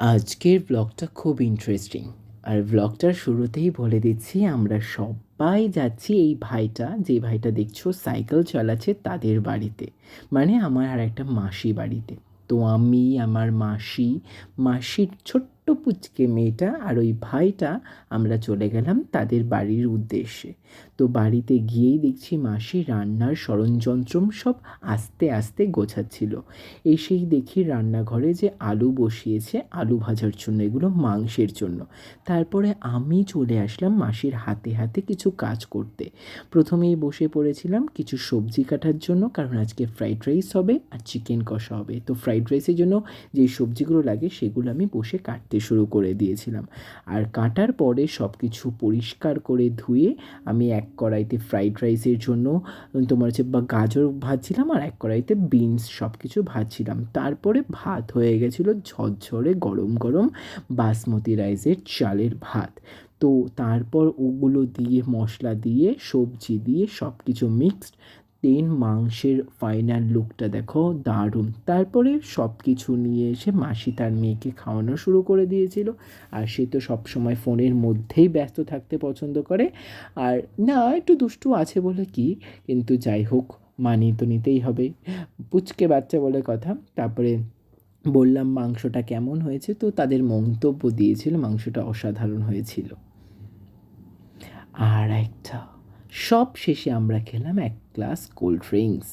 আজকের ব্লগটা খুব ইন্টারেস্টিং আর ব্লগটার শুরুতেই বলে দিচ্ছি, আমরা সবাই যাচ্ছি এই ভাইটা, যে ভাইটা দেখছ সাইকেল চালাচ্ছে তাদের বাড়িতে। মানে আমার আর একটা মাসি বাড়িতে। তো আমি, আমার মাসি, মাসির ছোট্ট পুচকে মেয়েটা আর ওই ভাইটা আমরা চলে গেলাম তাদের বাড়ির উদ্দেশ্যে। তো বাড়িতে গিয়েই দেখছি মাসি রান্নার সরঞ্জন্ত্রম সব আস্তে আস্তে গোছাচ্ছিল। এসেই দেখি রান্নাঘরে যে আলু বসিয়েছে, আলু ভাজার জন্য, এগুলো মাংসের জন্য। তারপরে আমি চলে আসলাম মাসির হাতে হাতে কিছু কাজ করতে। প্রথমেই বসে পড়েছিলাম কিছু সবজি কাটার জন্য, কারণ আজকে ফ্রাইড রাইস হবে আর চিকেন কষা হবে। তো ফ্রাইড রাইসের জন্য যেই সবজিগুলো লাগে সেগুলো আমি বসে কাটতে শুরু করে দিয়েছিলাম। আর কাটার পরে সব কিছু পরিষ্কার করে ধুয়ে আমি এক কড়াইতে ফ্রাইড রাইসের জন্য, তোমার হচ্ছে বা গাজর ভাজছিলাম আর এক কড়াইতে বিনস সব কিছু ভাজছিলাম। তারপরে ভাত হয়ে গেছিল ঝরঝরে গরম গরম বাসমতি রাইসের চালের ভাত। তো তারপর ওগুলো দিয়ে, মশলা দিয়ে, সবজি দিয়ে সব কিছু মিক্সড দেন মাংসের ফাইনাল লুকটা দেখো, দারুণ। তারপরে সব কিছু নিয়ে এসে মাসি তার মেয়েকে খাওয়ানো শুরু করে দিয়েছিল। আর সে তো সবসময় ফোনের মধ্যেই ব্যস্ত থাকতে পছন্দ করে। আর না, একটু দুষ্টু আছে বলে কি, কিন্তু যাই হোক, মানিয়ে তো নিতেই হবে। পুচকে বাচ্চা বলে কথা। তারপরে বললাম, মাংসটা কেমন হয়েছে? তো তাদের মন্তব্য দিয়েছিল, মাংসটা অসাধারণ হয়েছিল। আর একটা সব শেষে আমরা খেলাম এক গ্লাস কোল্ড ড্রিঙ্কস